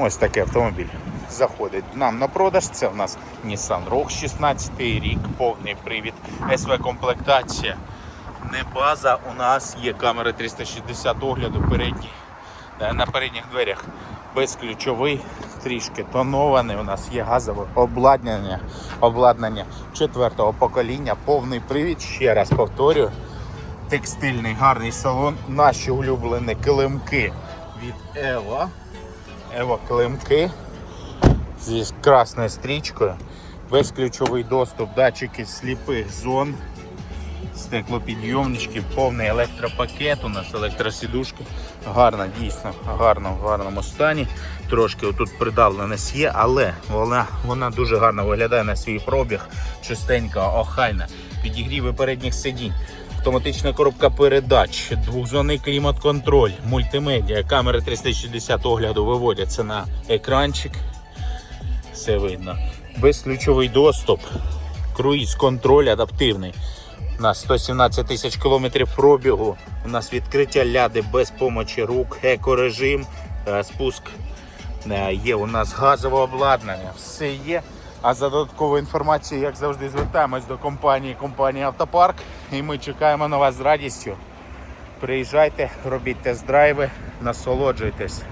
Ось такий автомобіль заходить нам на продаж. Це в нас Nissan Rogue 16 рік, повний привід, СВ комплектація. Не база, у нас є камери 360 огляду передні, е, на передніх дверях безключовий, трішки тонований. У нас є газове обладнання, обладнання четвертого покоління, повний привід. Ще раз повторюю, текстильний гарний салон, наші улюблені килимки від Ева. Ева килимки зі красною стрічкою, безключовий доступ, датчики сліпих зон, стеклопідйомнички, повний електропакет, у нас електросідушки. Гарна, дійсно, гарно, в гарному стані. Трошки отут придавленість є, але вона, вона дуже гарно виглядає на свій пробіг, чистенька, охайна. Підігріви передніх сидінь. Автоматична коробка передач, двохзонний клімат-контроль, мультимедіа, камери 360 огляду виводяться на екранчик. Все видно. Безключовий доступ, круїз контроль адаптивний. У нас 117 тисяч кілометрів пробігу. У нас відкриття ляди без помочі рук, екорежим, е, спуск. Е, Є у нас газове обладнання, все є. А за додатковою інформацією, як завжди, звертаємось до компанії компанії Автопарк. І ми чекаємо на вас з радістю. Приїжджайте, робіть тест-драйви, насолоджуйтесь.